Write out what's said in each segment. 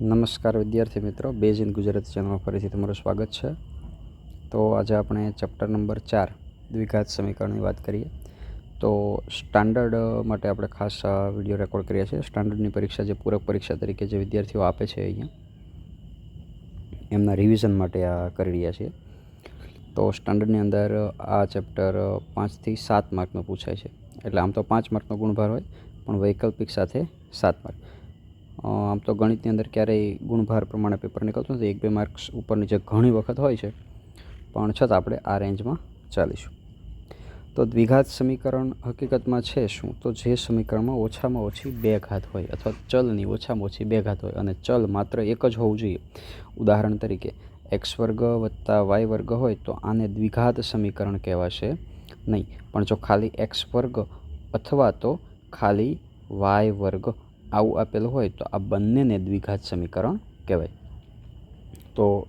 નમસ્કાર વિદ્યાર્થી મિત્રો બેઝ ઇન ગુજરાતી ચેનલમાં ફરીથી તમારું સ્વાગત છે. તો આજે આપણે ચેપ્ટર નંબર ચાર, દ્વિઘાત સમીકરણની વાત કરીએ. તો સ્ટાન્ડર્ડ માટે આપણે ખાસ વીડિયો રેકોર્ડ કરીએ છીએ. સ્ટાન્ડર્ડની પરીક્ષા જે પૂરક પરીક્ષા તરીકે જે વિદ્યાર્થીઓ આપે છે અહીંયા, એમના રિવિઝન માટે આ કરી રહ્યા છીએ. તો સ્ટાન્ડર્ડની અંદર આ ચેપ્ટર પાંચથી સાત માર્કનું પૂછાય છે. એટલે આમ તો પાંચ માર્કનો ગુણભાર હોય, પણ વૈકલ્પિક સાથે સાત માર્ક. આમ તો ગણિતની અંદર ક્યારેય ગુણભાર પ્રમાણે પેપર નીકળતું નથી. એક બે માર્ક્સ ઉપરની જે ઘણી વખત હોય છે, પણ છતાં આપણે આ રેન્જમાં ચાલીશું. તો દ્વિઘાત સમીકરણ હકીકતમાં છે શું? તો જે સમીકરણમાં ઓછામાં ઓછી બે ઘાત હોય અથવા ચલની ઓછામાં ઓછી બે ઘાત હોય અને ચલ માત્ર એક જ હોવું જોઈએ. ઉદાહરણ તરીકે એક્સ વર્ગ વત્તા વાય વર્ગ હોય તો આને દ્વિઘાત સમીકરણ કહેવાશે નહીં. પણ જો ખાલી એક્સ વર્ગ અથવા તો ખાલી વાય વર્ગ આવું આપેલું હોય તો આ બંનેને દ્વિઘાત સમીકરણ કહેવાય. તો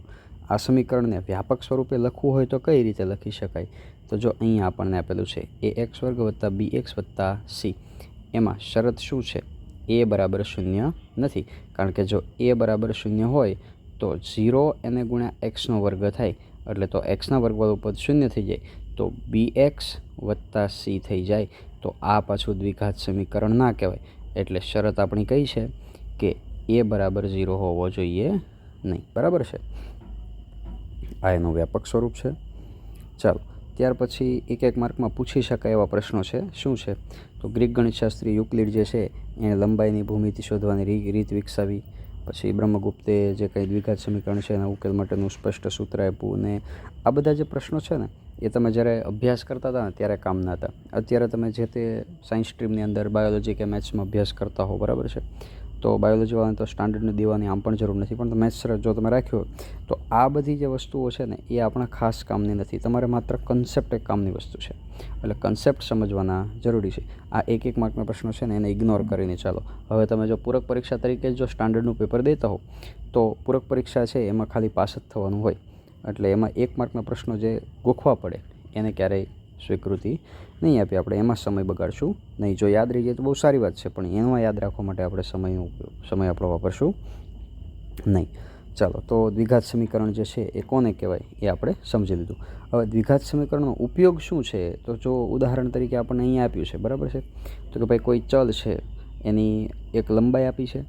આ સમીકરણને વ્યાપક સ્વરૂપે લખવું હોય તો કઈ રીતે લખી શકાય? તો જો અહીંયા આપણને આપેલું છે એ એક્સ વર્ગ વત્તા બી એક્સ વત્તા સી એમાં શરત શું છે? એ બરાબર શૂન્ય નથી. કારણ કે જો એ બરાબર શૂન્ય હોય તો ઝીરો એને ગુણ્યા એક્સનો વર્ગ થાય. એટલે તો એક્સના વર્ગવાળું પદ શૂન્ય થઈ જાય. તો બી એક્સ વત્તા સી થઈ જાય. તો આ પાછું દ્વિઘાત સમીકરણ ના કહેવાય. એટલે શરત આપણી કઈ છે કે એ બરાબર ઝીરો હોવો જોઈએ નહીં. બરાબર છે? આ એનું વ્યાપક સ્વરૂપ છે. ચાલો, ત્યાર પછી એક એક માર્કમાં પૂછી શકાય એવા પ્રશ્નો છે. શું છે? તો ગ્રીક ગણિતશાસ્ત્રી યુક્લિડ જે છે એણે લંબાઈની ભૂમિતિ શોધવાની રીત વિકસાવી પછી બ્રહ્મગુપ્તે જે કંઈ દ્વિઘાત સમીકરણ છે એના ઉકેલ માટેનું સ્પષ્ટ સૂત્ર આપ્યું અને આ બધા જે પ્રશ્નો છે ને, એ તમે જ્યારે અભ્યાસ કરતા હતા ને, ત્યારે કામના હતા. અત્યારે તમે જે તે સાયન્સ સ્ટ્રીમની અંદર બાયોલોજી કે મેથ્સમાં અભ્યાસ કરતા હો, બરાબર છે? તો બાયોલોજીવાળાને તો સ્ટાન્ડર્ડને દેવાની આમ પણ જરૂર નથી. પણ મેથ્સ જો તમે રાખ્યો તો આ બધી જે વસ્તુઓ છે ને, એ આપણા ખાસ કામની નથી. તમારે માત્ર કન્સેપ્ટ એક કામની વસ્તુ છે. એટલે કન્સેપ્ટ સમજવાના જરૂરી છે. આ એક એક માર્કના પ્રશ્નો છે ને, એને ઇગ્નોર કરીને ચાલો. હવે તમે જો પૂરક પરીક્ષા તરીકે જો સ્ટાન્ડર્ડનું પેપર દેતા હો, તો પૂરક પરીક્ષા છે એમાં ખાલી પાસ જ થવાનું હોય. એટલે એમાં એક માર્કના પ્રશ્નો જે ગોખવા પડે, એને ક્યારેય સ્વીકૃતિ નહીં આપી. આપણે એમાં સમય બગાડશું. નહીં, જો યાદ રહી જાય તો બહુ સારી વાત છે, પણ એમાં યાદ રાખવા માટે આપણે સમયનો સમય આપણો વાપરશું. નહીં. ચાલો, તો દ્વિઘાત સમીકરણ જે છે એ કોને કહેવાય? એ આપણે સમજી લીધું. હવે દ્વિઘાત સમીકરણનો ઉપયોગ શું છે? તો જો ઉદાહરણ તરીકે આપણને અહીંયા આપ્યું છે, બરાબર છે? તો કે ભાઈ કોઈ ચલ છે, એની એક લંબાઈ આપી છે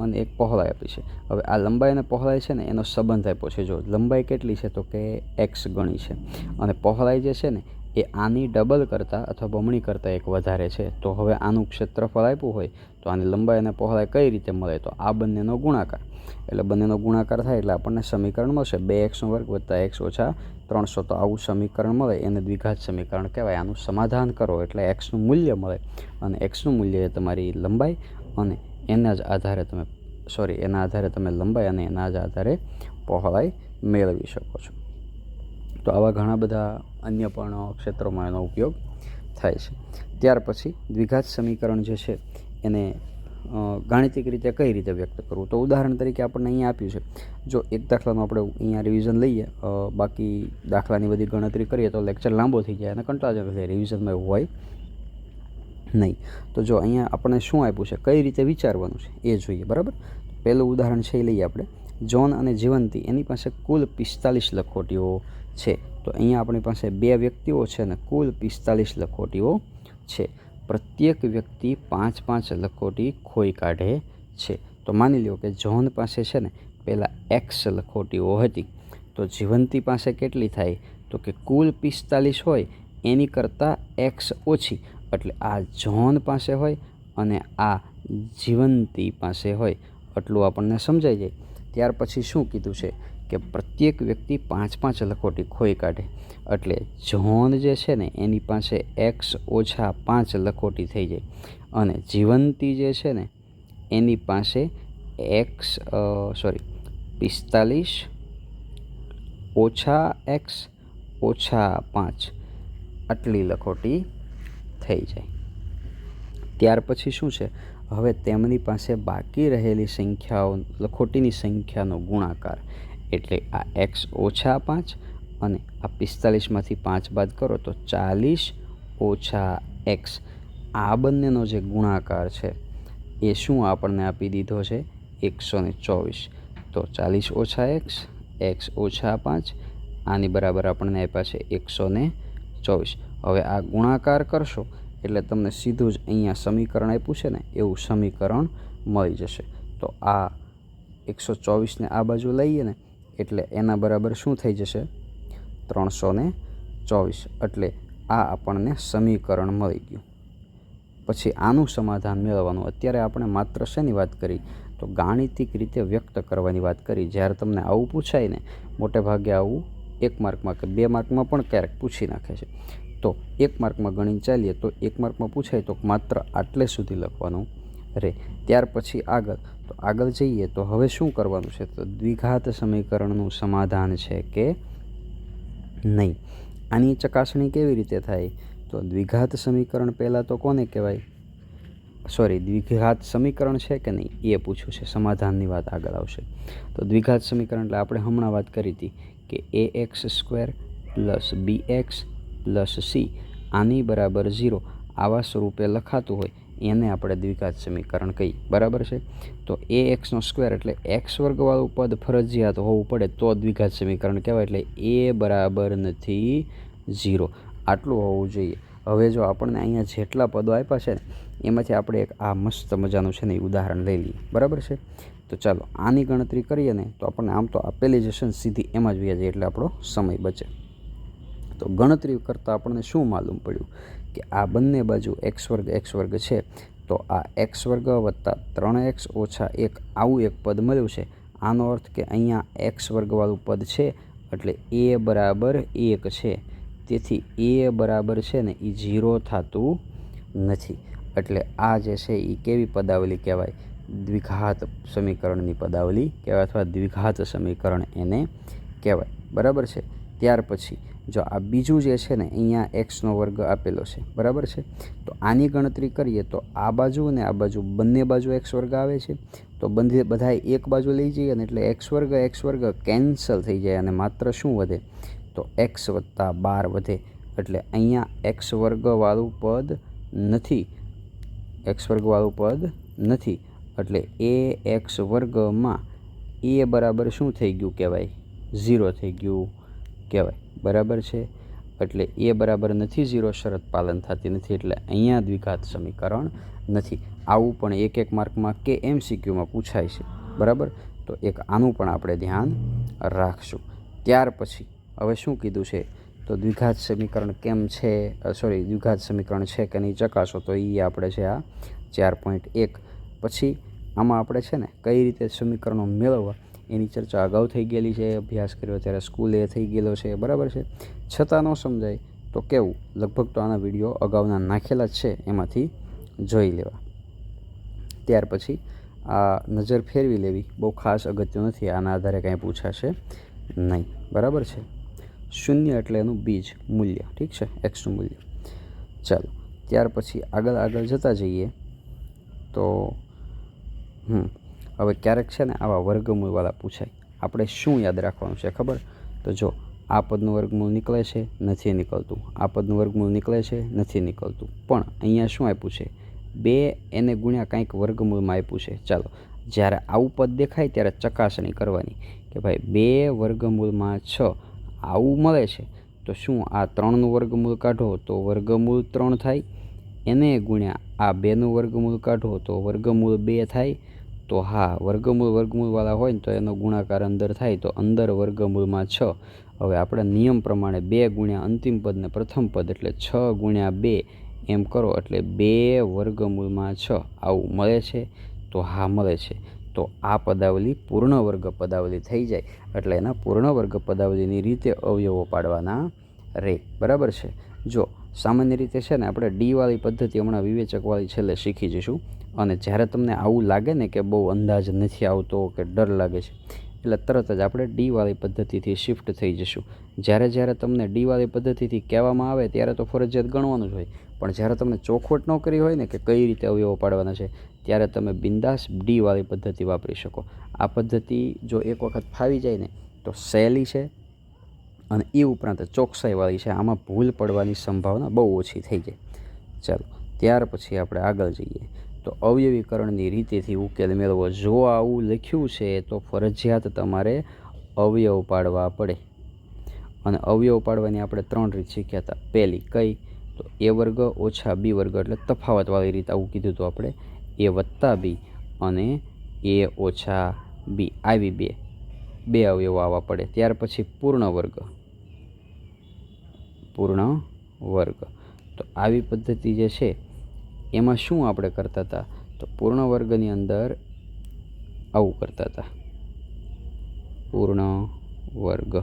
અને એક પહોળાઈ આપી છે. હવે આ લંબાઈ અને પહોળાઈ છે ને, એનો સંબંધ આપ્યો છે. જો લંબાઈ કેટલી છે તો કે એક્સ ગણી છે. અને પહોળાઈ જે છે ને એ આની ડબલ કરતાં અથવા બમણી કરતાં એક વધારે છે. તો હવે આનું ક્ષેત્રફળ આપ્યું હોય, તો આની લંબાઈ અને પહોળાઈ કઈ રીતે મળે? તો આ બંનેનો ગુણાકાર. એટલે બંનેનો ગુણાકાર થાય એટલે આપણને સમીકરણ મળશે. બે એક્સનો વર્ગ વત્તા એક્સ ઓછા ત્રણસો. તો આવું સમીકરણ મળે. એને દ્વિઘાત સમીકરણ કહેવાય. આનું સમાધાન કરો એટલે એક્સનું મૂલ્ય મળે. અને એક્સનું મૂલ્ય એ તમારી લંબાઈ અને એના જ આધારે તમે, સોરી, એના આધારે તમે લંબાઈ અને એના જ આધારે પહોળાઈ મેળવી શકો છો. તો આવા ઘણા બધા અન્ય પણ ક્ષેત્રોમાં એનો ઉપયોગ થાય છે. ત્યાર પછી દ્વિઘાત સમીકરણ જે છે, એને ગાણિતિક રીતે કઈ રીતે વ્યક્ત કરવું? તો ઉદાહરણ તરીકે આપણને અહીંયા આપ્યું છે. જો એક દાખલાનું આપણે અહીંયા રિવિઝન લઈએ બાકી દાખલાની બધી ગણતરી કરીએ તો લેક્ચર લાંબો થઈ જાય અને કંટાળાજનક થાય રિવિઝનમાં એવું હોય નહીં. તો જો અહીંયા આપણને શું આપ્યું છે? કઈ રીતે વિચારવાનું છે? એ જોઈએ, બરાબર? પહેલું ઉદાહરણ છે એ લઈએ આપણે. જોન અને જીવંતી, એની પાસે કુલ પિસ્તાલીસ લખોટીઓ છે. તો અહીંયા આપણી પાસે બે વ્યક્તિઓ છે અને કુલ પિસ્તાલીસ લખોટીઓ છે. પ્રત્યેક વ્યક્તિ પાંચ પાંચ લખોટી ખોઈ કાઢે છે. તો માની લો કે જોન પાસે છે ને પહેલાં એક્સ લખોટીઓ હતી. તો જીવંતી પાસે કેટલી થાય? તો કે કુલ પિસ્તાલીસ હોય એની કરતાં એક્સ ઓછી. એટલે આ જોન પાસે હોય અને આ જીવંતી પાસે હોય. એટલું આપણને સમજાઈ જાય. ત્યાર પછી શું કીધું છે? કે પ્રત્યેક વ્યક્તિ પાંચ પાંચ લખોટી ખોઈ કાઢે. એટલે જોન જે છે ને, એની પાસે એક્સ ઓછા પાંચ લખોટી થઈ જાય. અને જીવંતી જે છે ને, એની પાસે એક્સ સોરી પિસ્તાલીસ ઓછા એક્સ ઓછા પાંચ આટલી લખોટી થઈ જાય. ત્યાર પછી શું છે? હવે તેમની પાસે બાકી રહેલી સંખ્યાઓ, લખોટીની સંખ્યાનો ગુણાકાર. એટલે આ એક્સ ઓછા પાંચ અને આ પિસ્તાલીસમાંથી પાંચ બાદ કરો તો ચાલીસ ઓછા એક્સ આ બંનેનો જે ગુણાકાર છે, એ શું આપણને આપી દીધો છે? એકસો ને ચોવીસ. તો ચાલીસ ઓછા એક્સ એક્સ ઓછા પાંચ, આની બરાબર આપણને આપ્યા છે એકસો ને ચોવીસ. હવે આ ગુણાકાર કરશો, એટલે તમને સીધું જ અહીંયા સમીકરણ આપ્યું છે ને, એવું સમીકરણ મળી જશે. તો આ એકસો ચોવીસને આ બાજુ લઈએ ને એટલે એના બરાબર શું થઈ જશે? ત્રણસો ને ચોવીસ. એટલે આ આપણને સમીકરણ મળી ગયું. પછી આનું સમાધાન મેળવવાનું. અત્યારે આપણે માત્ર શેની વાત કરી? તો ગાણિતિક રીતે વ્યક્ત કરવાની વાત કરી. જ્યારે તમને આવું પૂછાય ને મોટે ભાગે આવું એક માર્કમાં કે બે માર્કમાં પણ ક્યારેક પૂછી નાખે છે. તો એક માર્કમાં ગણીને ચાલીએ, તો એક માર્કમાં પૂછાય તો માત્ર આટલે સુધી લખવાનું. રહે ત્યાર પછી આગળ. તો આગળ જઈએ તો હવે શું કરવાનું છે? તો દ્વિઘાત સમીકરણનું સમાધાન છે કે નહીં. આની ચકાસણી કેવી રીતે થાય? તો દ્વિઘાત સમીકરણ પહેલાં તો કોને કહેવાય? સોરી દ્વિઘાત સમીકરણ છે કે નહીં? એ પૂછ્યું છે. સમાધાનની વાત આગળ આવશે. તો દ્વિઘાત સમીકરણ, એટલે આપણે હમણાં વાત કરી હતી કે a x square plus b x plus c આની બરાબર ઝીરો આવા સ્વરૂપે લખાતું હોય એને આપણે દ્વિઘાત સમીકરણ કહીએ. બરાબર છે? તો એ એક્સનો સ્ક્વેર એટલે એક્સ વર્ગવાળું પદ ફરજિયાત હોવું પડે તો દ્વિઘાત સમીકરણ કહેવાય એટલે એ બરાબર નથી ઝીરો. આટલું હોવું જોઈએ. હવે જો આપણને અહીંયા જેટલા પદો આપ્યા છે એમાંથી આપણે એક આ મસ્ત મજાનું છે ને એ ઉદાહરણ લઈ લઈએ. બરાબર છે? તો ચાલો, આની ગણતરી કરીએ ને, તો આપણને આમ તો આપેલી જશે ને, સીધી એમાં જ વ્યાજે એટલે આપણો સમય બચે. તો ગણતરી કરતાં આપણને શું માલુમ પડ્યું? કે આ બંને બાજુ એક્સ વર્ગ એક્સ વર્ગ છે, તો આ એક્સ વર્ગ વત્તા ત્રણ એક્સ ઓછા એક આવું એક પદ મળ્યું છે. આનો અર્થ કે અહીંયા એક્સ વર્ગવાળું પદ છે એટલે એ બરાબર એક છે. તેથી એ બરાબર છે ને એ ઝીરો થતું નથી. એટલે આ જે છે એ કેવી પદાવલી કહેવાય? દ્વિઘાત સમીકરણની પદાવલી કહેવાય અથવા દ્વિઘાત સમીકરણ એને કહેવાય. બરાબર છે? ત્યાર પછી જો આ બીજું જે છે ને, અહીંયા એક્સનો વર્ગ આપેલો છે, બરાબર છે? તો આની ગણતરી કરીએ તો આ બાજુ અને આ બાજુ બંને બાજુ એક્સ વર્ગ આવે છે. તો બંને બધા એક બાજુ લઈ જઈએ ને એટલે એક્સ વર્ગ એક્સ વર્ગ કેન્સલ થઈ જાય અને માત્ર શું વધે? તો એક્સ વત્તા બાર વધે. એટલે અહીંયા એક્સ વર્ગવાળું પદ નથી. એક્સ વર્ગવાળું પદ નથી. એટલે એ એક્સ વર્ગમાં એ બરાબર શું થઈ ગયું કહેવાય? ઝીરો થઈ ગયું કહેવાય. બરાબર છે? એટલે એ બરાબર નથી, ઝીરો શરત પાલન થતી નથી, એટલે અહીંયા દ્વિઘાત સમીકરણ નથી. આવું પણ એક એક માર્કમાં કે એમસીક્યુમાં પૂછાય છે. બરાબર? તો એક આનું પણ આપણે ધ્યાન રાખશું. ત્યાર પછી, હવે શું કીધું છે? તો દ્વિઘાત સમીકરણ કેમ છે? સોરી દ્વિઘાત સમીકરણ છે કે નહીં ચકાસો તો એ આપણે છે આ ચાર પોઈન્ટ એક. પછી આમાં આપણે છે ને કઈ રીતે સમીકરણો મેળવવા? એની ચર્ચા અગાઉ થઈ ગયેલી છે, અભ્યાસ કર્યો ત્યારે સ્કૂલે થઈ ગયેલો છે, બરાબર છે? છતાં ન સમજાય તો કેવું? લગભગ તો આના વીડિયો અગાઉના નાખેલા જ છે, એમાંથી જોઈ લેવા. ત્યાર પછી આ નજર ફેરવી લેવી. બહુ ખાસ અગત્ય નથી, આના આધારે કાંઈ પૂછાશે નહીં. બરાબર છે? શૂન્ય એટલે એનું બીજ મૂલ્ય. ઠીક છે? એક્સનું મૂલ્ય. ચાલો, ત્યાર પછી આગળ આગળ જતા જઈએ તો, હમ હવે ક્યારેક છે ને આવા વર્ગમૂળવાળા પૂછાય. આપણે શું યાદ રાખવાનું છે ખબર? તો જો, આ પદનું વર્ગમૂળ નીકળે છે, નથી નીકળતું. આ પદનું વર્ગમૂળ નીકળે છે, નથી નીકળતું. પણ અહીંયા શું આપ્યું છે? બે એને ગુણ્યા કંઈક વર્ગમૂળમાં આપ્યું છે. ચાલો, જ્યારે આવું પદ દેખાય ત્યારે ચકાસણી કરવાની કે ભાઈ બે વર્ગમૂળમાં છ આવું મળે છે. તો શું આ ત્રણનું વર્ગમૂળ કાઢો તો વર્ગમૂળ ત્રણ થાય? એને ગુણ્યા આ બેનું વર્ગમૂળ કાઢો તો વર્ગમૂળ બે થાય? તો હા, વર્ગમૂળ વર્ગમૂળવાળા હોય ને તો એનો ગુણાકાર અંદર થાય તો અંદર વર્ગમૂળમાં છ. હવે આપણા નિયમ પ્રમાણે બે ગુણ્યા અંતિમ પદને પ્રથમ પદ એટલે છ ગુણ્યા બે એમ કરો એટલે બે વર્ગમૂળમાં છ. આવું મળે છે? તો હા, મળે છે. તો આ પદાવલી પૂર્ણ વર્ગ પદાવલી થઈ જાય એટલે એના પૂર્ણ વર્ગ પદાવલીની રીતે અવયવો પાડવાના રે. બરાબર છે? જો સામાન્ય રીતે છે ને આપણે ડીવાળી પદ્ધતિ હમણાં વિવેચકવાળી છેલ્લે શીખી જઈશું. અને જ્યારે તમને આવું લાગે ને કે બહુ અંદાજ નથી આવતો કે ડર લાગે છે, એટલે તરત જ આપણે ડીવાળી પદ્ધતિથી શિફ્ટ થઈ જઈશું જ્યારે જ્યારે તમને ડીવાળી પદ્ધતિથી કહેવામાં આવે ત્યારે તો ફરજિયાત ગણવાનું જ હોય. પણ જ્યારે તમને ચોખવટ ન કરી હોય ને કે કઈ રીતે અવયવો પાડવાના છે, ત્યારે તમે બિંદાસ ડીવાળી પદ્ધતિ વાપરી શકો. આ પદ્ધતિ જો એક વખત ફાવી જાય ને, તો સહેલી છે અને એ ઉપરાંત ચોકસાઈવાળી છે. આમાં ભૂલ પડવાની સંભાવના બહુ ઓછી થઈ જાય. ચાલો, ત્યાર પછી આપણે આગળ જઈએ. તો અવયવીકરણની રીતેથી ઉકેલ મેળવો. જો આવું લખ્યું છે, તો ફરજિયાત તમારે અવયવ પાડવા પડે. અને અવયવ પાડવાની આપણે ત્રણ રીત શીખ્યા હતા. પહેલી, કઈ? તો એ વર્ગ ઓછા બી વર્ગ, એટલે તફાવતવાળી રીત આવું કીધું હતું આપણે. એ વત્તા બી અને એ ઓછા બી. આવી બે. બે અવયવો આવવા પડે. ત્યાર પછી પૂર્ણ વર્ગ. પૂર્ણ વર્ગ. તો આવી પદ્ધતિ જે છે એમાં શું આપણે કરતા હતા? તો પૂર્ણ વર્ગની અંદર આવું કરતા હતા. પૂર્ણ વર્ગ.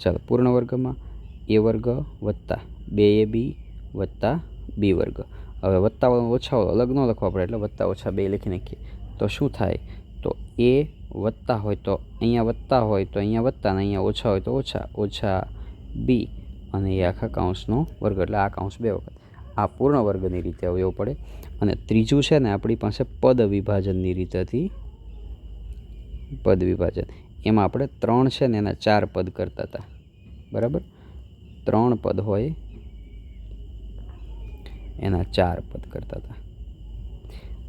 ચાલો, પૂર્ણ વર્ગમાં એ વર્ગ વત્તા બે એ બી વત્તા બી વર્ગ. હવે વત્તા ઓછા અલગ ન લખવા પડે એટલે વત્તા ઓછા બે લખી નાખીએ. તો શું થાય? તો એ વત્તા હોય તો અહીંયા વત્તા હોય, તો અહીંયા વત્તા ને અહીંયા ઓછા હોય તો ઓછા ઓછા બી. અને એ આખા કાઉન્સનો વર્ગ, એટલે આ કાઉન્સ બે વખત. આ પૂર્ણ વર્ગની રીતે અવયવ પડે. અને ત્રીજું છે ને, આપણી પાસે પદ વિભાજનની રીતેથી પદ વિભાજન. એમાં આપણે ત્રણ છે ને, એના ચાર પદ કરતા હતા. બરાબર? ત્રણ પદ હોય, એના ચાર પદ કરતા હતા.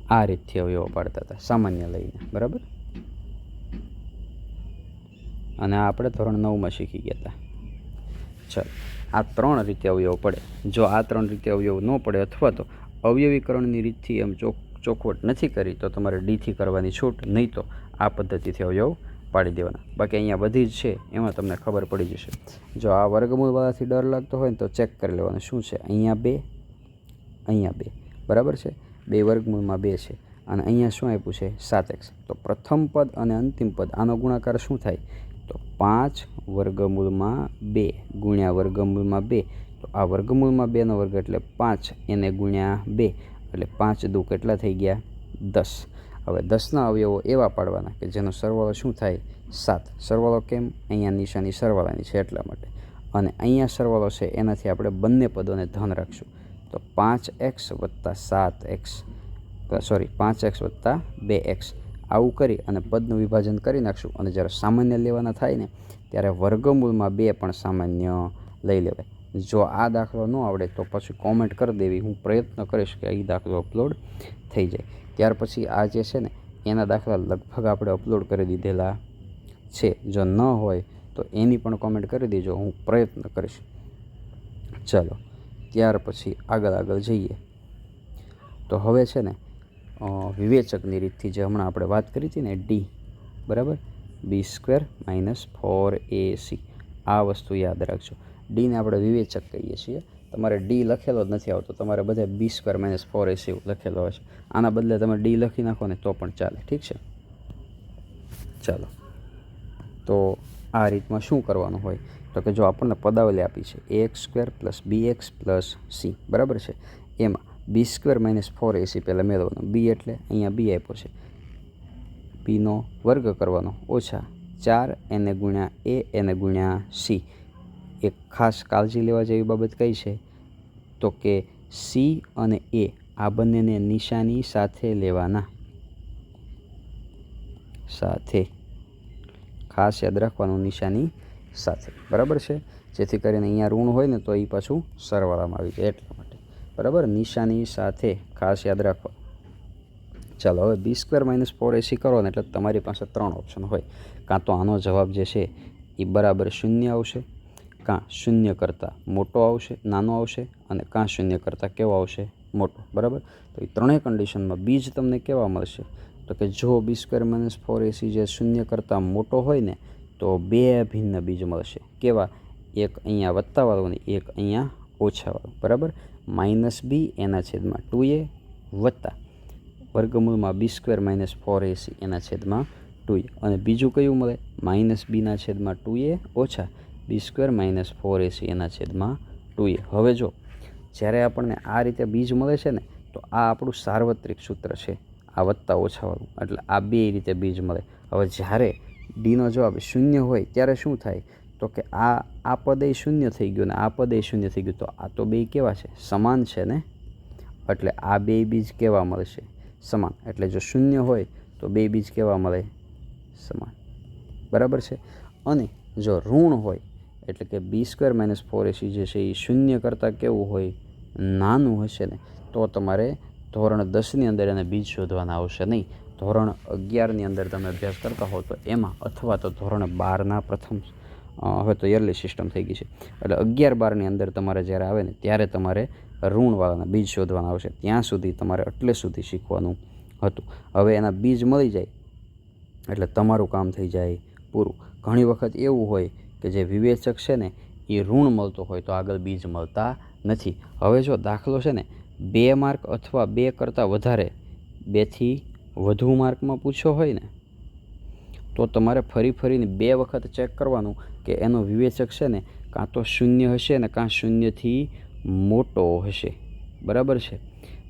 આ રીતથી અવયવો પાડતા હતા, સામાન્ય લઈને. બરાબર? અને આ આપણે ધોરણ નવમાં શીખી ગયા હતા. ચાલો આ ત્રણ રીતે અવયવ પડે. જો આ ત્રણ રીતે અવયવ ન પડે અથવા તો અવયવીકરણની રીતથી એમ ચોક, ચોખવટ નથી કરી, તો તમારે ડીથી કરવાની છૂટ નહીં તો આ પદ્ધતિથી અવયવ પાડી દેવાના. બાકી અહીંયા બધી જ છે, એમાં તમને ખબર પડી જશે. જો આ વર્ગમૂળવાળાથી ડર લાગતો હોય ને તો ચેક કરી લેવાનું. શું છે? અહીંયા બે અહીંયા બે. બરાબર છે? બે વર્ગમૂળમાં બે છે. અને અહીંયા શું આપ્યું છે? સાત એક્સ. તો પ્રથમ પદ અને અંતિમ પદ. આનો ગુણાકાર શું થાય? તો પાંચ વર્ગમૂળમાં બે ગુણ્યા વર્ગમૂળમાં બે. તો આ વર્ગમૂળમાં બેનો વર્ગ એટલે પાંચ, એને ગુણ્યા બે. એટલે પાંચ દુ કેટલા થઈ ગયા? દસ. હવે દસના અવયવો એવા પાડવાના કે જેનો સરવાળો શું થાય? સાત. સરવાળો કેમ? અહીંયા નિશાની સરવાળાની છે એટલા માટે. અને અહીંયા સરવાળો છે, એનાથી આપણે બંને પદોને ધન રાખશું. તો પાંચ એક્સ વત્તા સાત એક્સ. સોરી, પાંચ એક્સ વત્તા બે એક્સ. આવું કરી અને પદનું વિભાજન કરી નાખશું. અને જ્યારે સામાન્ય લેવાના થાય ને, ત્યારે વર્ગમૂળમાં બે પણ સામાન્ય લઈ લેવાય. જો આ દાખલો ન આવડે, તો પછી કોમેન્ટ કરી દેવી. હું પ્રયત્ન કરીશ કે એ દાખલો અપલોડ થઈ જાય. ત્યાર પછી આ જે છે ને, એના દાખલા લગભગ આપણે અપલોડ કરી દીધેલા છે. જો ન હોય, તો એની પણ કોમેન્ટ કરી દેજો. હું પ્રયત્ન કરીશ. ચાલો, ત્યાર પછી આગળ આગળ જઈએ. તો હવે છે ને વિવેચકની રીતથી જે હમણાં આપણે વાત કરી હતી ને ડી બરાબર? B square minus four a c આ વસ્તુ યાદ રાખજો. ડીને આપણે વિવેચક કહીએ છીએ. તમારે ડી લખેલો જ નથી આવતો. તમારે બધા b square minus four a લખેલો લખેલો છે આના બદલે તમે ડી લખી નાખો ને તો પણ ચાલે. ઠીક છે? ચાલો. તો આ રીતમાં શું કરવાનું હોય? તો કે જો આપણને પદાવલી આપી છે a x square plus b x plus c બરાબર છે? એમાં b square minus four a c પહેલાં મેળવવાનો બી એટલે અહીંયા બી આપ્યો છે. બીનો વર્ગ કરવાનો. ઓછા ચાર એને ગુણ્યા એ એને ગુણ્યા સી એક ખાસ કાળજી લેવા જેવી બાબત કઈ છે? તો કે સી અને એ આ બંનેને નિશાની સાથે લેવાના. સાથે. ખાસ યાદ રાખવાનું નિશાની સાથે. બરાબર છે? જેથી કરીને અહીંયા ઋણ હોય ને તો એ પાછું સરવાળામાં આવી જાય. એટલા બરાબર? નિશાની સાથે ખાસ યાદ રાખો. ચાલો, હવે b square minus four a c કરો ને એટલે તમારી પાસે ત્રણ ઓપ્શન હોય. કાં તો આનો જવાબ જે છે એ બરાબર શૂન્ય આવશે, કાં શૂન્ય કરતાં મોટો આવશે, નાનો આવશે અને કાં શૂન્ય કરતાં કેવો આવશે મોટો, બરાબર? તો એ ત્રણેય કન્ડિશનમાં બીજ તમને કેવા મળશે. તો કે જો b square minus four a c જે શૂન્ય કરતાં મોટો હોય ને, તો બે ભિન્ન બીજ મળશે. કેવા? એક અહીંયા વત્તાવાળું અને એક અહીંયા ઓછાવાળું બરાબર? માઇનસ બી એના છેદમાં ટુ એ વત્તા વર્ગમૂળમાં b square minus four a c એના છેદમાં ટુ એ. અને બીજું કયું મળે? માઇનસ બીના છેદમાં ટુ એ ઓછા b square minus four a c એના છેદમાં ટુ એ. હવે જો, જ્યારે આપણને આ રીતે બીજ મળે છે ને, તો આ આપણું સાર્વત્રિક સૂત્ર છે, આ વત્તા ઓછાવાળું. એટલે આ બે રીતે બીજ મળે. હવે જ્યારે ડીનો જવાબ શૂન્ય હોય, ત્યારે શું થાય? તો કે આ આ પદે શૂન્ય થઈ ગયું ને આ પદે શૂન્ય થઈ ગયું, તો આ તો બે કેવા છે? સમાન છે ને? એટલે આ બે બીજ કેવા મળશે? સમાન. એટલે જો શૂન્ય હોય તો બે બીજ કેવા મળે? સમાન. બરાબર છે? અને જો ઋણ હોય, એટલે કે b square minus four a c જે છે એ શૂન્ય કરતાં કેવું હોય? નાનું હશે ને. તો તમારે ધોરણ દસની અંદર એને બીજ શોધવાના આવશે નહીં. ધોરણ અગિયારની અંદર તમે અભ્યાસ કરતા હો તો એમાં અથવા તો ધોરણ બારના પ્રથમ હવે તો યરલી સિસ્ટમ થઈ ગઈ છે. એટલે અગિયાર બારની અંદર તમારે જ્યારે આવે ને, ત્યારે તમારે ઋણવાળાના બીજ શોધવાના આવશે. ત્યાં સુધી તમારે એટલે સુધી શીખવાનું હતું. હવે એના બીજ મળી જાય, એટલે તમારું કામ થઈ જાય પૂરું. ઘણી વખત એવું હોય કે જે વિવેચક છે ને, એ ઋણ મળતો હોય તો આગળ બીજ મળતા નથી. હવે જો દાખલો છે ને, બે માર્ક અથવા બે કરતાં વધારે, બેથી વધુ માર્કમાં પૂછ્યો હોય ને તો તમારે ફરી ફરીને બે વખત ચેક કરવાનું કે એનો વિવેચક છે ને કાં તો શૂન્ય હશે ને કાં શૂન્યથી મોટો હશે. બરાબર છે?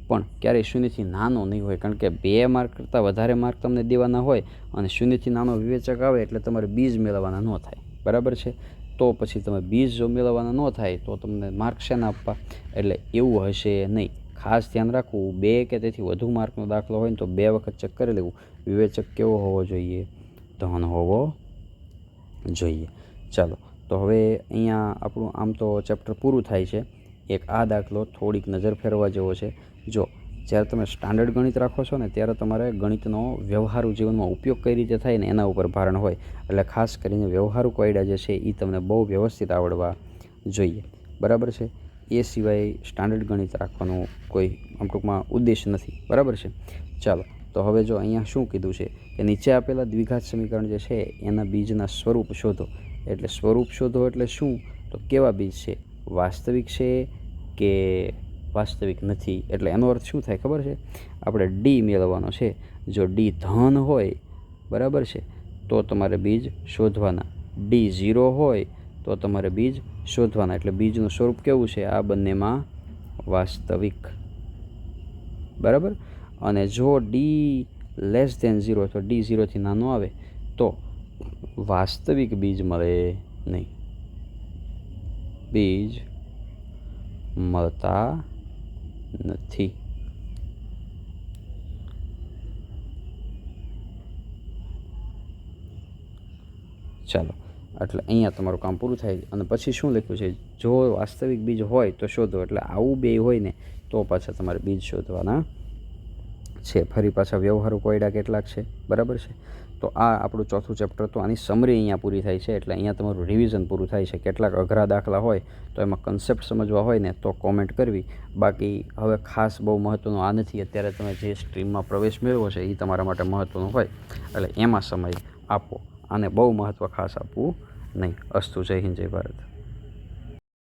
પણ ક્યારેય શૂન્યથી નાનો નહીં હોય, કારણ કે બે માર્ક કરતાં વધારે માર્ક તમને દેવાના હોય અને શૂન્યથી નાનો વિવેચક આવે એટલે તમારે બીજ મેળવવાના ન થાય. બરાબર છે? તો પછી તમે બીજ જો મેળવવાના ન થાય તો તમને માર્ક શેના આપવા? એટલે એવું હશે નહીં. ખાસ ધ્યાન રાખવું, બે કે તેથી વધુ માર્કનો દાખલો હોય ને તો બે વખત ચેક કરી લેવું. વિવેચક કેવો હોવો જોઈએ? ધન હોવો જોઈએ. ચાલો, તો હવે અહીંયા આપણું આમ તો ચેપ્ટર પૂરું થાય છે. એક આ દાખલો થોડીક નજર ફેરવા જેવો છે. જો, જ્યારે તમે સ્ટાન્ડર્ડ ગણિત રાખો છો ને, ત્યારે તમારે ગણિતનો વ્યવહારુ જીવનમાં ઉપયોગ કઈ રીતે થાય ને એના ઉપર ભારણ હોય. એટલે ખાસ કરીને વ્યવહારુ કોયડા જે છે એ તમને બહુ વ્યવસ્થિત આવડવા જોઈએ. બરાબર છે? એ સિવાય સ્ટાન્ડર્ડ ગણિત રાખવાનું કોઈ આમ ટૂંકમાં ઉદ્દેશ નથી. બરાબર છે? ચાલો તો હવે જો અહીંયા શું કીધું છે કે નીચે આપેલા દ્વિઘાત સમીકરણ જે છે, એના બીજના સ્વરૂપ શોધો. એટલે સ્વરૂપ શોધો એટલે શું? તો કેવા બીજ છે? વાસ્તવિક છે કે વાસ્તવિક નથી? એટલે એનો અર્થ શું થાય ખબર છે? આપણે ડી મેળવવાનો છે. જો ડી ધન હોય, બરાબર છે, તો તમારે બીજ શોધવાના. ડી ઝીરો હોય, તો તમારે બીજ શોધવાના. એટલે બીજનું સ્વરૂપ કેવું છે? આ બંનેમાં વાસ્તવિક. બરાબર? અને જો ડી લેસ ધેન ઝીરો તો ડી ઝીરોથી નાનો આવે, તો વાસ્તવિક બીજ મળે નહીં. બીજ મળતા નથી. ચાલો, એટલે અહીંયા તમારું કામ પૂરું થાય અને પછી શું લખ્યું છે? જો વાસ્તવિક બીજ હોય તો શોધો, એટલે આવું બે હોય ને, તો પાછા તમારે બીજ શોધવાના છે. ફરી પાછા વ્યવહારુ કોયડા કેટલાક છે. બરાબર છે? તો આ આપણું ચોથું ચેપ્ટર તો આની સમરી અહીંયા પૂરી થાય છે. એટલે અહીંયા તમારું રિવિઝન પૂરું થાય છે. કેટલાક અઘરા દાખલા હોય તો એમાં કન્સેપ્ટ સમજવા હોય ને તો કોમેન્ટ કરવી. બાકી હવે ખાસ બહુ મહત્ત્વનું આ નથી. અત્યારે તમે જે સ્ટ્રીમમાં પ્રવેશ મેળવો છે એ તમારા માટે મહત્ત્વનું હોય. એટલે એમાં સમય આપો. આને બહુ મહત્ત્વ ખાસ આપવું નહીં. અસ્તુ જય હિન્દ, જય ભારત.